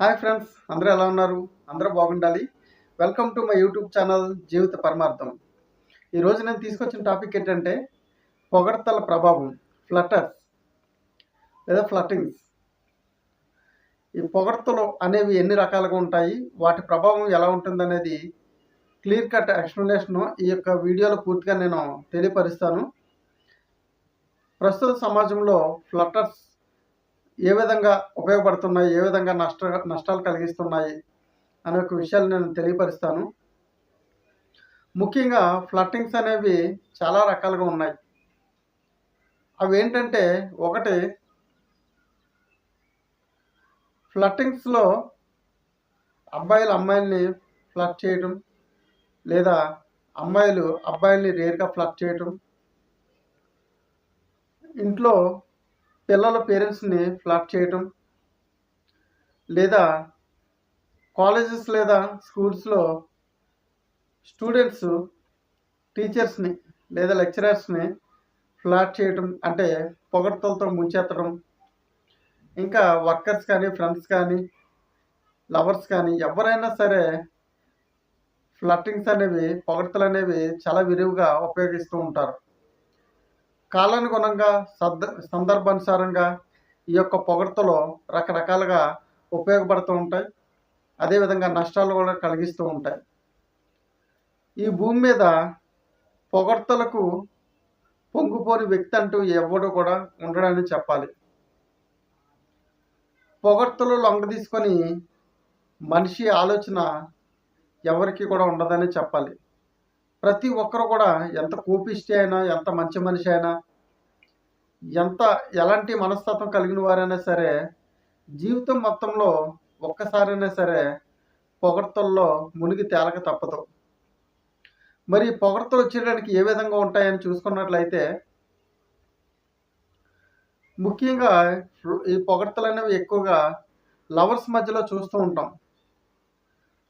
Hi friends అందరూ ఎలా ఉన్నారు? అందరూ బాగుండాలి. Welcome to my YouTube channel జీవిత పరమార్థం. ఈరోజు నేను తీసుకొచ్చిన టాపిక్ ఏంటంటే పొగడతల ప్రభావం ఫ్లటర్స్ లేదా ఫ్లటింగ్స్ ఈ పొగడతలు అనేవి ఎన్ని రకాలుగా ఉంటాయి వాటి ప్రభావం ఎలా ఉంటుందనేది క్లియర్ కట్ ఎక్స్ప్లెనేషన్ ఈ యొక్క వీడియోలో పూర్తిగా నేను తెలియపరుస్తాను. ప్రస్తుత సమాజంలో ఫ్లటర్స్ ఏ విధంగా ఉపయోగపడుతున్నాయి ఏ విధంగా నష్ట నష్టాలు కలిగిస్తున్నాయి అనే ఒక విషయాలు నేను తెలియపరుస్తాను. ముఖ్యంగా ఫ్లట్టింగ్స్ అనేవి చాలా రకాలుగా ఉన్నాయి. అవి ఏంటంటే ఒకటి ఫ్లట్టింగ్స్లో అబ్బాయిలు అమ్మాయిల్ని ఫ్లట్ చేయటం లేదా అమ్మాయిలు అబ్బాయిల్ని రేర్గా ఫ్లట్ చేయటం. ఇంట్లో పిల్లల పేరెంట్స్ని ఫ్లాట్ చేయటం లేదా కాలేజెస్ లేదా స్కూల్స్లో స్టూడెంట్స్ టీచర్స్ని లేదా లెక్చరర్స్ని ఫ్లాట్ చేయటం అంటే పొగడ్తలతో ముంచెత్తడం. ఇంకా వర్కర్స్ కానీ ఫ్రెండ్స్ కానీ లవర్స్ కానీ ఎవరైనా సరే ఫ్లట్టింగ్స్ అనేవి పొగడ్తలు అనేవి చాలా విరివిగా ఉపయోగిస్తూ ఉంటారు. కాలానుగుణంగా సద్ సందర్భానుసారంగా ఈ యొక్క పొగడ్తలు రకరకాలుగా ఉపయోగపడుతూ ఉంటాయి. అదేవిధంగా నష్టాలు కూడా కలిగిస్తూ ఉంటాయి. ఈ భూమి మీద పొగడ్తలకు పొంగిపోని వ్యక్తి అంటూ ఎవడు కూడా ఉండడని చెప్పాలి. పొగడ్తలు లొంగ తీసుకొని మనిషి ఆలోచన ఎవరికి కూడా ఉండదని చెప్పాలి. ప్రతి ఒక్కరు కూడా ఎంత కోపిష్టి అయినా ఎంత మంచి మనిషి అయినా ఎంత ఎలాంటి మనస్తత్వం కలిగిన వారైనా సరే జీవితం మొత్తంలో ఒక్కసారైనా సరే పొగడ్తల్లో మునిగి తేలక తప్పదు. మరి పొగడ్తలు వచ్చేయడానికి ఏ విధంగా ఉంటాయని చూసుకున్నట్లయితే ముఖ్యంగా ఈ పొగడ్తలు అనేవి ఎక్కువగా లవర్స్ మధ్యలో చూస్తూ ఉంటాం.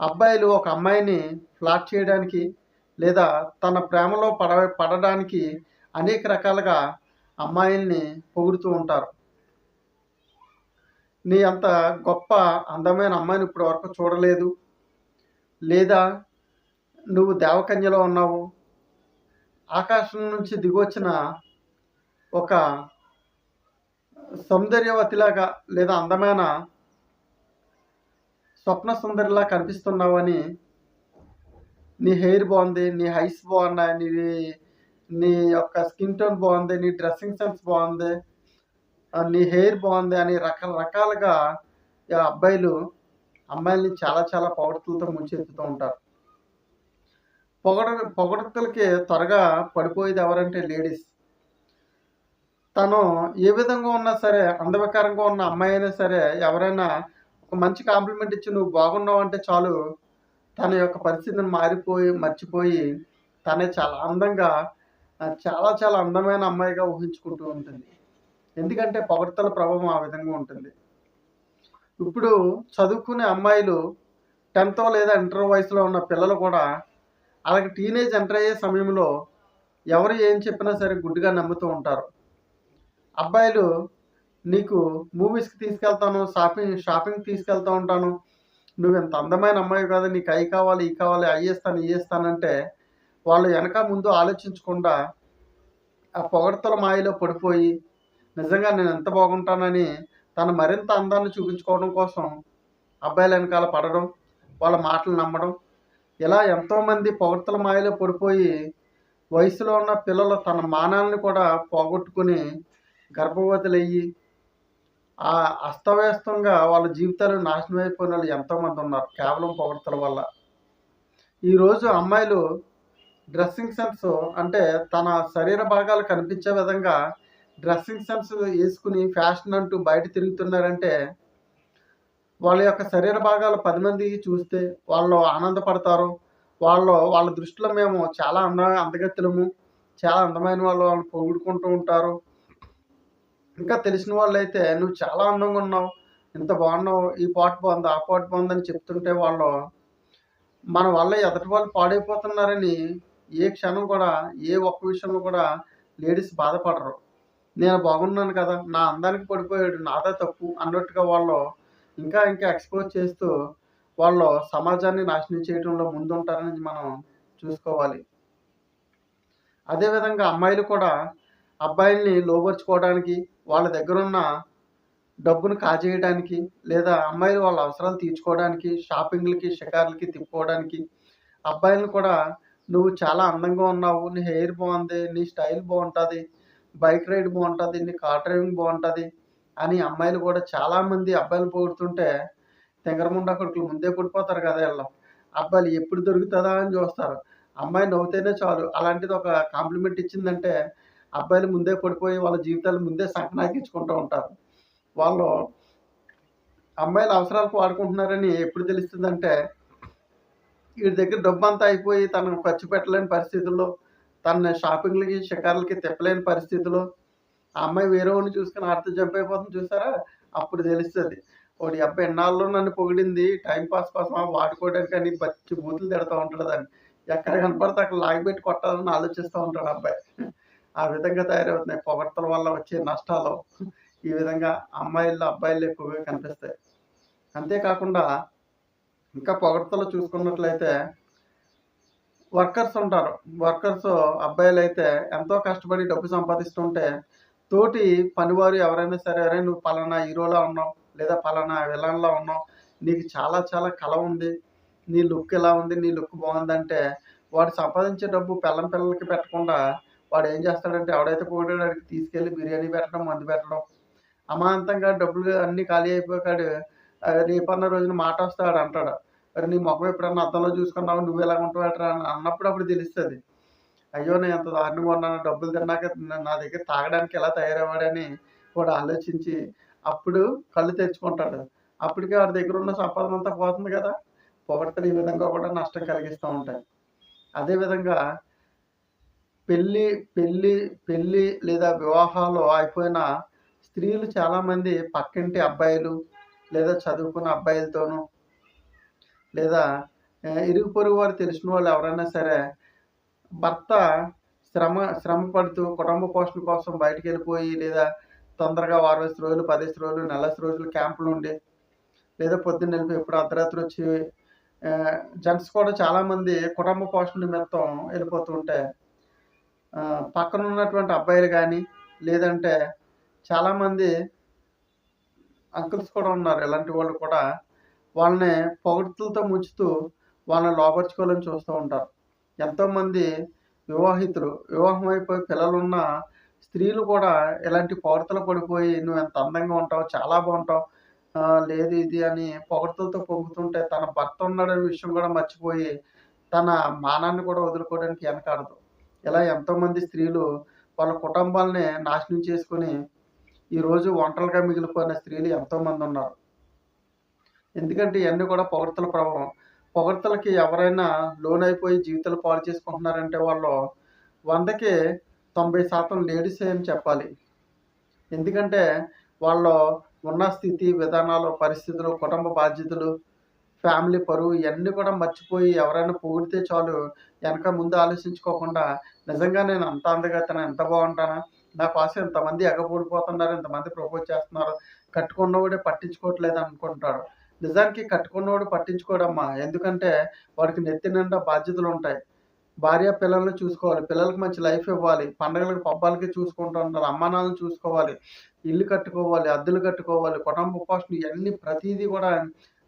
అబ్బాయిలు ఒక అమ్మాయిని ఫ్లాట్ చేయడానికి లేదా తన ప్రేమలో పడ పడడానికి అనేక రకాలుగా అమ్మాయిల్ని పొగుడుతూ ఉంటారు. నీ అంత గొప్ప అందమైన అమ్మాయిని ఇప్పటి వరకు చూడలేదు. లేదా నువ్వు దేవకన్యలో ఉన్నావు. ఆకాశం నుంచి దిగొచ్చిన ఒక సౌందర్యవతిలాగా లేదా అందమైన స్వప్న సుందరిలా కనిపిస్తున్నావని నీ హెయిర్ బాగుంది నీ హైస్ బాగున్నాయి నీ నీ యొక్క స్కిన్ టోన్ బాగుంది నీ డ్రెస్సింగ్ సెన్స్ బాగుంది నీ హెయిర్ బాగుంది అని రకరకాలుగా అబ్బాయిలు అమ్మాయిల్ని చాలా చాలా పొగడతలతో ముంచెత్తుతూ ఉంటారు. పొగడ పొగడతలకి త్వరగా పడిపోయేది ఎవరంటే లేడీస్ తను ఏ విధంగా ఉన్నా సరే అందవికారంగా ఉన్న అమ్మాయి అయినా సరే ఎవరైనా ఒక మంచి కాంప్లిమెంట్ ఇచ్చి నువ్వు బాగున్నావు అంటే చాలు తన యొక్క పరిస్థితిని మారిపోయి మర్చిపోయి తనే చాలా అందంగా చాలా చాలా అందమైన అమ్మాయిగా ఊహించుకుంటూ ఉంటుంది. ఎందుకంటే పవర్తల ప్రభావం ఆ విధంగా ఉంటుంది. ఇప్పుడు చదువుకునే అమ్మాయిలు టెన్త్ లేదా ఇంటర్ వయసులో ఉన్న పిల్లలు కూడా అలాగే టీనేజ్ ఎంటర్ అయ్యే సమయంలో ఎవరు ఏం చెప్పినా సరే గుడ్డుగా నమ్ముతూ ఉంటారు. అబ్బాయిలు నీకు మూవీస్కి తీసుకెళ్తాను షాపింగ్ షాపింగ్ తీసుకెళ్తూ ఉంటాను నువ్వు అందమైన అమ్మాయి కదా నీకు అవి కావాలి ఈ కావాలి అవిస్తాను ఇవి ఇస్తానంటే వాళ్ళు వెనక ముందు ఆలోచించకుండా ఆ పొగడతల మాయలో పడిపోయి నిజంగా నేను ఎంత బాగుంటానని తను మరింత అందాన్ని చూపించుకోవడం కోసం అబ్బాయిల వెనకాల పడడం వాళ్ళ మాటలు నమ్మడం ఇలా ఎంతోమంది పొగడతల మాయలో పడిపోయి వయసులో ఉన్న పిల్లలు తన మానాలను కూడా పోగొట్టుకుని గర్భవతులయ్యి ఆ అస్తవ్యస్తంగా వాళ్ళ జీవితాలు నాశనం అయిపోయిన వాళ్ళు ఎంతోమంది ఉన్నారు కేవలం పొగడతల వల్ల. ఈరోజు అమ్మాయిలు డ్రెస్సింగ్ సెన్స్ అంటే తన శరీర భాగాలు కనిపించే విధంగా డ్రెస్సింగ్ సెన్స్ వేసుకుని ఫ్యాషన్ అంటూ బయట తిరుగుతున్నారంటే వాళ్ళ యొక్క శరీర భాగాలు పది మంది చూస్తే వాళ్ళు ఆనందపడతారు. వాళ్ళు వాళ్ళ దృష్టిలో మేము చాలా అంద అందగత్తులము. చాలా అందమైన వాళ్ళు వాళ్ళు పొగుడుకుంటూ ఉంటారు. ఇంకా తెలిసిన వాళ్ళు అయితే నువ్వు చాలా అందంగా ఉన్నావు ఇంత బాగున్నావు ఈ పాట బాగుంది ఆ పాట బాగుందని చెప్తుంటే వాళ్ళు మన వల్ల ఎదటి వాళ్ళు పాడైపోతున్నారని ఏ క్షణం కూడా ఏ ఒక్క విషయంలో కూడా లేడీస్ బాధపడరు నేను బాగున్నాను కదా నా అందానికి పడిపోయాడు నాదే తప్పు అన్నట్టుగా వాళ్ళు ఇంకా ఇంకా ఎక్స్‌పోజ్ చేస్తూ వాళ్ళు సమాజాన్ని నాశనం చేయడంలో ముందుంటారని మనం చూసుకోవాలి. అదే విధంగా అమ్మాయిలు కూడా అబ్బాయిల్ని లోబర్చుకోవడానికి వాళ్ళ దగ్గరున్న డబ్బును కాజేయడానికి, లేదా అమ్మాయిలు వాళ్ళ అవసరాలు తీర్చుకోవడానికి, షాపింగ్‌లకి, షికార్లకి తిప్పుకోవడానికి, అబ్బాయిలను కూడా "నువ్వు చాలా అందంగా ఉన్నావు. నీ హెయిర్ బాగుంది నీ స్టైల్ బాగుంటుంది బైక్ రైడ్ బాగుంటుంది నీ కార్ డ్రైవింగ్ బాగుంటుంది అని అమ్మాయిలు కూడా చాలామంది అబ్బాయిలు పొగుడుతుంటే, తెంగరముండ కొడుకులు ముందే పడిపోతారు కదా ఈళ్ళు. అబ్బాయిలు ఎప్పుడు దొరుకుతుందా అని చూస్తారు. అమ్మాయి నవ్వుతేనే చాలు. అలాంటిది ఒక కాంప్లిమెంట్ ఇచ్చిందంటే, అబ్బాయిలు ముందే పడిపోయి వాళ్ళ జీవితాలు ముందే సంకనాకించుకుంటూ ఉంటారు. వాళ్ళు అమ్మాయిల అవసరాలకు వాడుకుంటున్నారని ఎప్పుడు తెలుస్తుందంటే, వీడి దగ్గర డబ్బు అంతా అయిపోయి తనను ఖర్చు పెట్టలేని పరిస్థితుల్లో, తనని షాపింగ్‌లకి, షికారులకి తిప్పలేని పరిస్థితుల్లో ఆ అమ్మాయి వేరేవాడిని చూసుకుని ఆడితే జంప్ అయిపోతుంది చూసారా? అప్పుడు తెలుస్తుంది ఒక అబ్బాయి ఎన్నాళ్ళు నన్ను పొగిడింది టైం పాస్ వాడుకోవడానికి వాడుకోవడానికని బచ్చి బూతులు తిడతా ఉంటాడు దాన్ని. ఎక్కడ కనపడితే అక్కడ లాగిపెట్టి కొట్టాలని ఆలోచిస్తూ ఉంటాడు అబ్బాయి. ఆ విధంగా తయారవుతున్నాయి పొగడ్తల వల్ల వచ్చే నష్టాలు. ఈ విధంగా అమ్మాయిల్లో, అబ్బాయిల్లో ఎక్కువగా కనిపిస్తాయి. అంతేకాకుండా ఇంకా పొగడ్తలు చూసుకున్నట్లయితే వర్కర్స్ ఉంటారు. వర్కర్స్ అబ్బాయిలు అయితే ఎంతో కష్టపడి డబ్బు సంపాదిస్తుంటే, తోటి పనివారు ఎవరైనా సరే, "అరేయ్! నువ్వు పలానా హీరోలా ఉన్నావు. లేదా పలానా విలన్‌లా ఉన్నావు. నీకు చాలా చాలా కళ ఉంది. నీ లుక్ ఎలా ఉంది. నీ లుక్ బాగుందంటే వాడు సంపాదించే డబ్బు పిల్లం పిల్లలకి పెట్టకుండా వాడు ఏం చేస్తాడంటే ఎవడైతే పొగిడాడో వాడికి తీసుకెళ్ళి బిర్యానీ పెట్టడం, మందు పెట్టడం. అమాంతంగా డబ్బులు అన్నీ ఖాళీ అయిపోయాడు రేపన్న రోజున మాట వస్తాడు అంటాడు మరి నీ మొఖం ఎప్పుడన్నా అద్దంలో చూసుకున్నావు నువ్వు ఎలా ఉంటావేంట్రా" అని అన్నప్పుడు అప్పుడు తెలుస్తుంది అయ్యో! నేను ఎంత దారుణంగా ఉన్నాను డబ్బులు తిన్నాక నా దగ్గర తాగడానికి ఎలా తయారవ్వాడని వాడు ఆలోచించి అప్పుడు కళ్ళు తెచ్చుకుంటాడు అప్పటికే వాడి దగ్గర ఉన్న సంపాదన అంతా పోతుంది కదా! పొగడతలు ఈ విధంగా కూడా నష్టం కలిగిస్తూ ఉంటాయి. అదేవిధంగా పెళ్ళి పెళ్ళి పెళ్ళి లేదా వివాహాలు అయిపోయిన స్త్రీలు చాలామంది పక్కింటి అబ్బాయిలు, లేదా చదువుకున్న అబ్బాయిలతోనూ లేదా ఇరుగు పొరుగు వారు తెలిసిన వాళ్ళు ఎవరైనా సరే, భర్త శ్రమ శ్రమ పడుతూ కుటుంబ పోషణ కోసం బయటికి వెళ్ళిపోయి లేదా తొందరగా వారం రోజులు, 10 రోజులు, నెల రోజులు క్యాంపులు ఉండి లేదా పొద్దున్న వెళ్ళిపోయి ఇప్పుడు అర్ధరాత్రి వచ్చి జెంట్స్ కూడా చాలామంది కుటుంబ పోషణ నిమిత్తం వెళ్ళిపోతూ ఉంటే, పక్కన ఉన్నటువంటి అబ్బాయిలు కానీ లేదంటే చాలామంది అంకుల్స్ కూడా ఉన్నారు. ఇలాంటి వాళ్ళు కూడా వాళ్ళని పొగడ్తలతో ముంచుతూ వాళ్ళని లోపరుచుకోవాలని చూస్తూ ఉంటారు. ఎంతోమంది వివాహితులు, వివాహం అయిపోయి పిల్లలున్న స్త్రీలు కూడా ఇలాంటి పొగడ్తలు పడిపోయి నువ్వు ఎంత అందంగా ఉంటావు. చాలా బాగుంటావు లేదు ఇది" అని పొగడ్తలతో పొంగుతుంటే తన భర్త ఉన్నాడనే విషయం కూడా మర్చిపోయి, తన మానాన్ని కూడా వదులుకోవడానికి వెనకాడదు. ఇలా ఎంతోమంది స్త్రీలు వాళ్ళ కుటుంబాలని నాశనం చేసుకొని, ఈరోజు ఒంటరిగా మిగిలిపోయిన స్త్రీలు ఎంతోమందున్నారు. ఎందుకంటే ఇవన్నీ కూడా పొగడ్తల ప్రభావం. పొగడ్తలకి ఎవరైనా లోనైపోయి జీవితాలు పాలు చేసుకుంటున్నారంటే వాళ్ళు వందకి తొంభై శాతం లేడీస్ అని చెప్పాలి. ఎందుకంటే వాళ్ళు ఉన్న స్థితి, విధానాలు, పరిస్థితులు, కుటుంబ బాధ్యతలు, ఫ్యామిలీ పరువు ఇవన్నీ కూడా మర్చిపోయి ఎవరైనా పొగిడితే చాలు వెనక ముందు ఆలోచించుకోకుండా నిజంగా నేను అంత అందగత్తెనా? ఎంత బాగుంటానా నా కోసం ఇంతమంది ఎగపూడిపోతున్నారు ఇంతమంది ప్రపోజ్ చేస్తున్నారు. కట్టుకున్నవాడే పట్టించుకోవట్లేదు అనుకుంటాడు. నిజానికి కట్టుకున్నవాడు పట్టించుకోడమ్మా. ఎందుకంటే వాడికి నెత్తి నిండా బాధ్యతలుంటాయి. భార్య, పిల్లల్ని చూసుకోవాలి. పిల్లలకి మంచి లైఫ్ ఇవ్వాలి. పండగలకి, పబ్బాలకి చూసుకుంటూ ఉండాలి. అమ్మానాలను చూసుకోవాలి. ఇల్లు కట్టుకోవాలి. అద్దెలు కట్టుకోవాలి. కుటుంబ పోషణ ఇవన్నీ ప్రతిదీ కూడా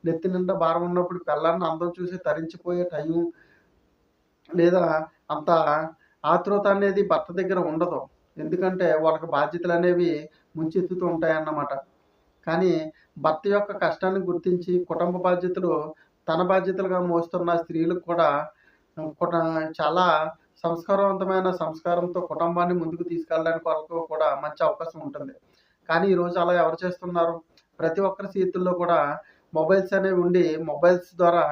నెత్తి నిండా భారం ఉన్నప్పుడు పిల్లల్ని అందం చూసి తరించిపోయే టైం లేదా అంత ఆతృత అనేది భర్త దగ్గర ఉండదు. ఎందుకంటే వాళ్ళకి బాధ్యతలు అనేవి ముంచెత్తుతూ ఉంటాయన్నమాట. కానీ భర్త యొక్క కష్టాన్ని గుర్తించి కుటుంబ బాధ్యతలు తన బాధ్యతలుగా మోస్తున్న స్త్రీలకు కూడా కుట చాలా సంస్కారవంతమైన సంస్కారంతో కుటుంబాన్ని ముందుకు తీసుకెళ్ళడానికి వాళ్ళకు కూడా మంచి అవకాశం ఉంటుంది. కానీ ఈరోజు అలా ఎవరు చేస్తున్నారు? ప్రతి ఒక్కరి చేతుల్లో కూడా మొబైల్స్ అనేవి ఉండి, మొబైల్స్ ద్వారా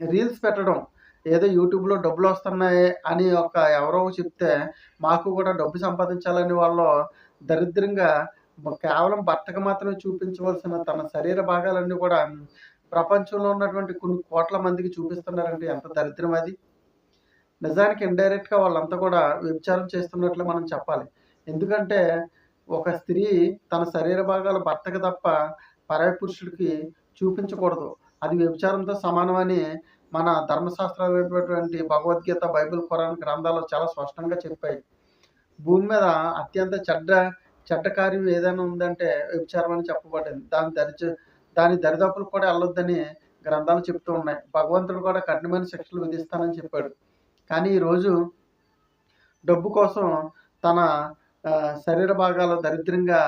రీల్స్ పెట్టడం. ఏదో యూట్యూబ్‌లో డబ్బులు వస్తున్నాయి అని ఒక ఎవరో చెప్తే, మాకు కూడా డబ్బు సంపాదించాలని వాళ్ళు దరిద్రంగా కేవలం భర్తకు మాత్రమే చూపించవలసిన తన శరీర భాగాలన్నీ కూడా ప్రపంచంలో ఉన్నటువంటి కొన్ని కోట్ల మందికి చూపిస్తున్నారంటే ఎంత దరిద్రం అది. నిజానికి ఇండైరెక్ట్‌గా వాళ్ళంతా కూడా వ్యభిచారం చేస్తున్నట్లు మనం చెప్పాలి. ఎందుకంటే ఒక స్త్రీ తన శరీర భాగాలు భర్తకు తప్ప పరాయ పురుషుడికి చూపించకూడదు అది వ్యభిచారంతో సమానమని మన ధర్మశాస్త్రాలైనటువంటి భగవద్గీత బైబిల్ ఖురాన్ గ్రంథాలు చాలా స్పష్టంగా చెప్పాయి. భూమి మీద అత్యంత చెడ్డ చెడ్డ కార్యం ఏదైనా ఉందంటే వ్యభిచారం అని చెప్పబడింది. దాని దరిచ దాని దరిదాపులు కూడా వెళ్ళొద్దని గ్రంథాలు చెప్తూ ఉన్నాయి. భగవంతుడు కూడా కఠినమైన శిక్షలు విధిస్తానని చెప్పాడు. కానీ ఈరోజు డబ్బు కోసం తన శరీర భాగాలు దరిద్రంగా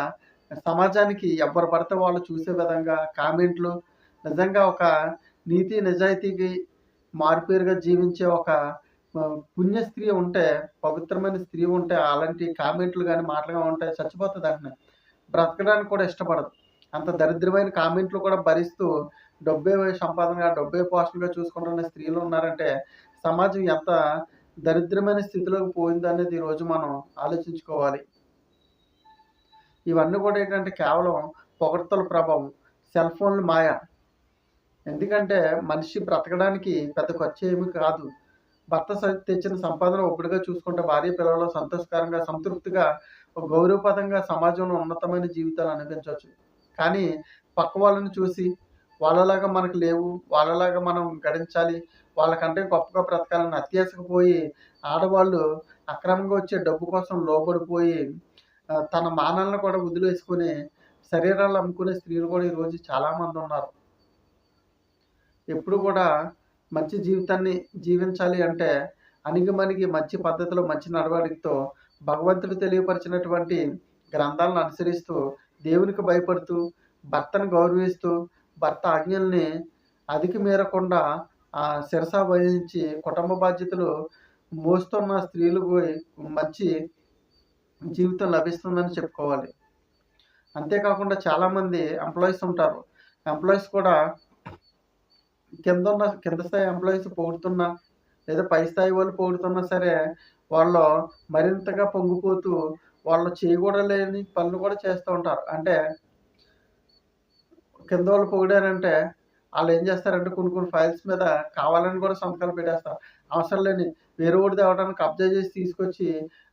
సమాజానికి ఎవరు పడితే వాళ్ళు చూసే విధంగా కామెంట్లు నిజంగా ఒక నీతి నిజాయితీకి మారుపేరుగా జీవించే ఒక పుణ్య స్త్రీ ఉంటే పవిత్రమైన స్త్రీ ఉంటే అలాంటి కామెంట్లు కానీ మాటలు కానీ ఉంటే చచ్చిపోతుంది అంటున్నా బ్రతకడానికి కూడా ఇష్టపడదు. అంత దరిద్రమైన కామెంట్లు కూడా భరిస్తూ డబ్బే సంపాదనగా డబ్బే పోషణగా చూసుకుంటున్న స్త్రీలు ఉన్నారంటే సమాజం ఎంత దరిద్రమైన స్థితిలోకి పోయిందనేది ఈరోజు మనం ఆలోచించుకోవాలి. ఇవన్నీ కూడా ఏంటంటే కేవలం పొగడ్తల ప్రభావం సెల్ ఫోన్లు మాయ ఎందుకంటే మనిషి బ్రతకడానికి పెద్ద ఖర్చు ఏమీ కాదు. భర్త తెచ్చిన సంపాదన ఒప్పుడుగా చూసుకుంటే భార్య పిల్లలు సంతోషకరంగా సంతృప్తిగా ఒక గౌరవపదంగా సమాజంలో ఉన్నతమైన జీవితాలు అనిపించవచ్చు కానీ పక్క వాళ్ళని చూసి వాళ్ళలాగా మనకు లేవు వాళ్ళలాగా మనం గడించాలి వాళ్ళకంటే గొప్పగా బ్రతకాలని అత్యాశకు పోయి ఆడవాళ్ళు అక్రమంగా వచ్చే డబ్బు కోసం లోబడిపోయి తన మానాలను కూడా వదిలేసుకుని శరీరాలు అమ్ముకునే స్త్రీలు కూడా ఈరోజు చాలామంది ఉన్నారు. ఎప్పుడు కూడా మంచి జీవితాన్ని జీవించాలి అంటే అణిగిమణిగి మంచి పద్ధతిలో మంచి నడవడికతో భగవంతుడు తెలియపరిచినటువంటి గ్రంథాలను అనుసరిస్తూ దేవునికి భయపడుతూ భర్తను గౌరవిస్తూ భర్త ఆజ్ఞల్ని అధిక మీరకుండా ఆ శిరస వహించి కుటుంబ బాధ్యతలు మోస్తున్న స్త్రీలకు మంచి జీవితం లభిస్తుందని చెప్పుకోవాలి. అంతేకాకుండా చాలామంది ఎంప్లాయీస్ ఉంటారు. ఎంప్లాయీస్ కూడా కింద ఉన్న కింద స్థాయి ఎంప్లాయీస్ పోగుతున్నా లేదా పై స్థాయి వాళ్ళు పోగుతున్నా సరే వాళ్ళు మరింతగా పొంగిపోతూ వాళ్ళు చేయకూడలేని పనులు కూడా చేస్తూ ఉంటారు. అంటే కింద వాళ్ళు పొగిడారంటే వాళ్ళు ఏం చేస్తారంటే కొన్ని కొన్ని ఫైల్స్ మీద కావాలని కూడా సంతకాలు పెట్టేస్తారు. అవసరం లేని వేరే ఒకటి తేవడానికి కబ్జా చేసి తీసుకొచ్చి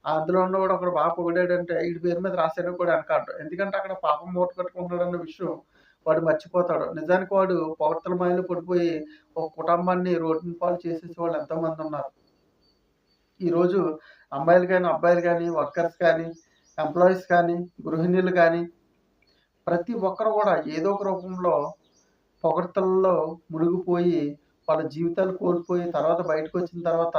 అందులో ఉన్న కూడా ఒకడు బాగా పొగిడాడంటే వీడి పేరు మీద రాసేయడం కూడా అనకాడు ఎందుకంటే అక్కడ పాపం మూట కట్టుకుంటున్నాడు అన్న విషయం వాడు మర్చిపోతాడు. నిజానికి వాడు పౌర్తల మాయలు పడిపోయి ఒక కుటుంబాన్ని రోడ్డుని పాలు చేసేసి వాళ్ళు ఎంతోమంది ఉన్నారు. ఈరోజు అమ్మాయిలు కానీ అబ్బాయిలు కానీ వర్కర్స్ కానీ ఎంప్లాయీస్ కానీ గృహిణులు కానీ ప్రతి ఒక్కరు కూడా ఏదో ఒక రూపంలో పొగడ్తల్లో మునిగిపోయి వాళ్ళ జీవితాలు కోల్పోయి తర్వాత బయటకు వచ్చిన తర్వాత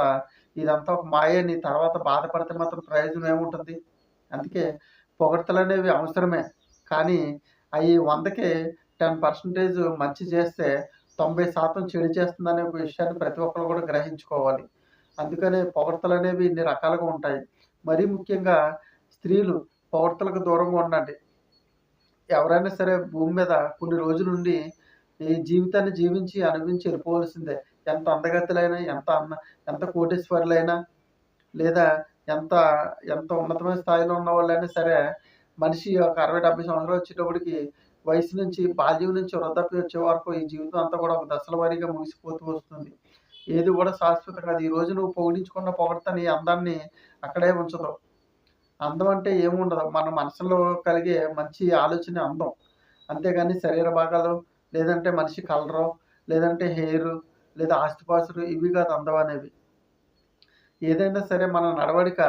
ఇదంతా ఒక మాయని తర్వాత బాధపడితే మాత్రం ప్రయోజనం ఏముంటుంది? అందుకే పొగడ్తలు అనేవి అవసరమే. కానీ అవి వందకి టెన్ పర్సెంటేజ్ మంచి చేస్తే తొంభై శాతం చెడు చేస్తుందనే ఒక విషయాన్ని ప్రతి ఒక్కరు కూడా గ్రహించుకోవాలి. అందుకనే పొగడ్తలు అనేవి ఇన్ని రకాలుగా ఉంటాయి. మరీ ముఖ్యంగా స్త్రీలు పొగడ్తలకు దూరంగా ఉండండి. ఎవరైనా సరే భూమి మీద కొన్ని రోజుల నుండి ఈ జీవితాన్ని జీవించి అనుభవించి వెళ్ళిపోవలసిందే. ఎంత అందగతులైనా ఎంత అన్న ఎంత కోటేశ్వరులైనా లేదా ఎంత ఎంత ఉన్నతమైన స్థాయిలో ఉన్న వాళ్ళైనా సరే మనిషి ఒక అరవై డెబ్బై సంవత్సరాలు వచ్చేటప్పటికి వయసు నుంచి బాల్యం నుంచి వృద్ధాప్యం వచ్చే వరకు ఈ జీవితం అంతా కూడా ఒక దశల వారీగా ముగిసిపోతూ వస్తుంది. ఏది కూడా శాశ్వత కాదు. ఈ రోజు నువ్వు పొగిడించుకున్న పొగడతని అందాన్ని అక్కడే ఉంచదు. అందం అంటే ఏముండదు మన మనసులో కలిగే మంచి ఆలోచన అందం. అంతేగాని శరీర భాగాలు లేదంటే మనిషి కలరు లేదంటే హెయిర్ లేదా ఆస్తిపాస్తులు ఇవి కాదు అందం అనేవి. ఏదైనా సరే మన నడవడిక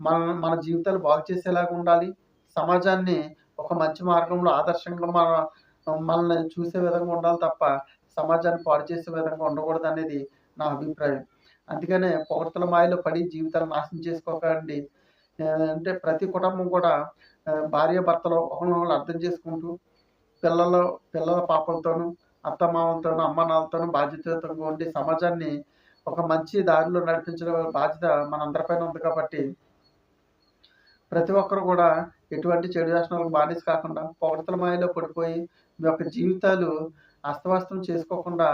మన మన జీవితాలు బాగు చేసేలాగా ఉండాలి. సమాజాన్ని ఒక మంచి మార్గంలో ఆదర్శంగా మన మనల్ని చూసే విధంగా ఉండాలి తప్ప సమాజాన్ని పాడు చేసే విధంగా ఉండకూడదు అనేది నా అభిప్రాయం. అందుకనే పొగడ్తల మాయలో పడి జీవితాలు నాశనం చేసుకోకండి. అంటే ప్రతి కుటుంబం కూడా భార్య భర్తలు ఒకరినొకరు అర్థం చేసుకుంటూ పిల్లల పిల్లల పాపలతోనూ అత్తమామలతోనూ అమ్మానాలతోనూ బాధ్యతతో ఉండి సమాజాన్ని ఒక మంచి దారిలో నడిపించడం బాధ్యత మనందరిపైన ఉంది కాబట్టి ప్రతి ఒక్కరు కూడా ఎటువంటి చెడు వ్యసనాలకు బానిస కాకుండా పొగడతల మాయలో పడిపోయి మీ యొక్క జీవితాలు అస్తవ్యస్తం చేసుకోకుండా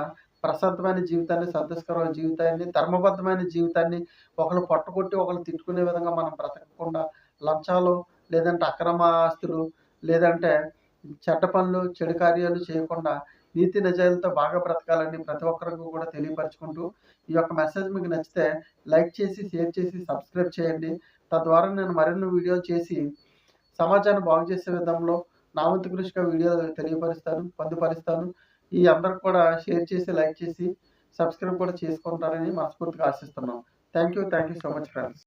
ప్రశాంతమైన జీవితాన్ని సంతోషకరమైన జీవితాన్ని ధర్మబద్ధమైన జీవితాన్ని ఒకరు పట్టుకొట్టి ఒకరు తిట్టుకునే విధంగా మనం బ్రతకకుండా లంచాలు లేదంటే అక్రమ ఆస్తులు లేదంటే చెడ్డ పనులు చెడు కార్యాలు చేయకుండా నీతి నిజాయిలతో బాగా బ్రతకాలని ప్రతి ఒక్కరికి కూడా తెలియపరచుకుంటూ ఈ యొక్క మెసేజ్ మీకు నచ్చితే లైక్ చేసి షేర్ చేసి సబ్స్క్రైబ్ చేయండి. తద్వారా నేను మరిన్ని వీడియోలు చేసి సమాజాన్ని బాగు చేసే విధంలో నా వంతు కృషిగా వీడియో తెలియపరుస్తాను పొందుపరుస్తాను. ఈ అందరికి కూడా షేర్ చేసి లైక్ చేసి సబ్స్క్రైబ్ కూడా చేసుకుంటారని మనస్ఫూర్తిగా ఆశిస్తున్నాం. Thank you thank you so much friends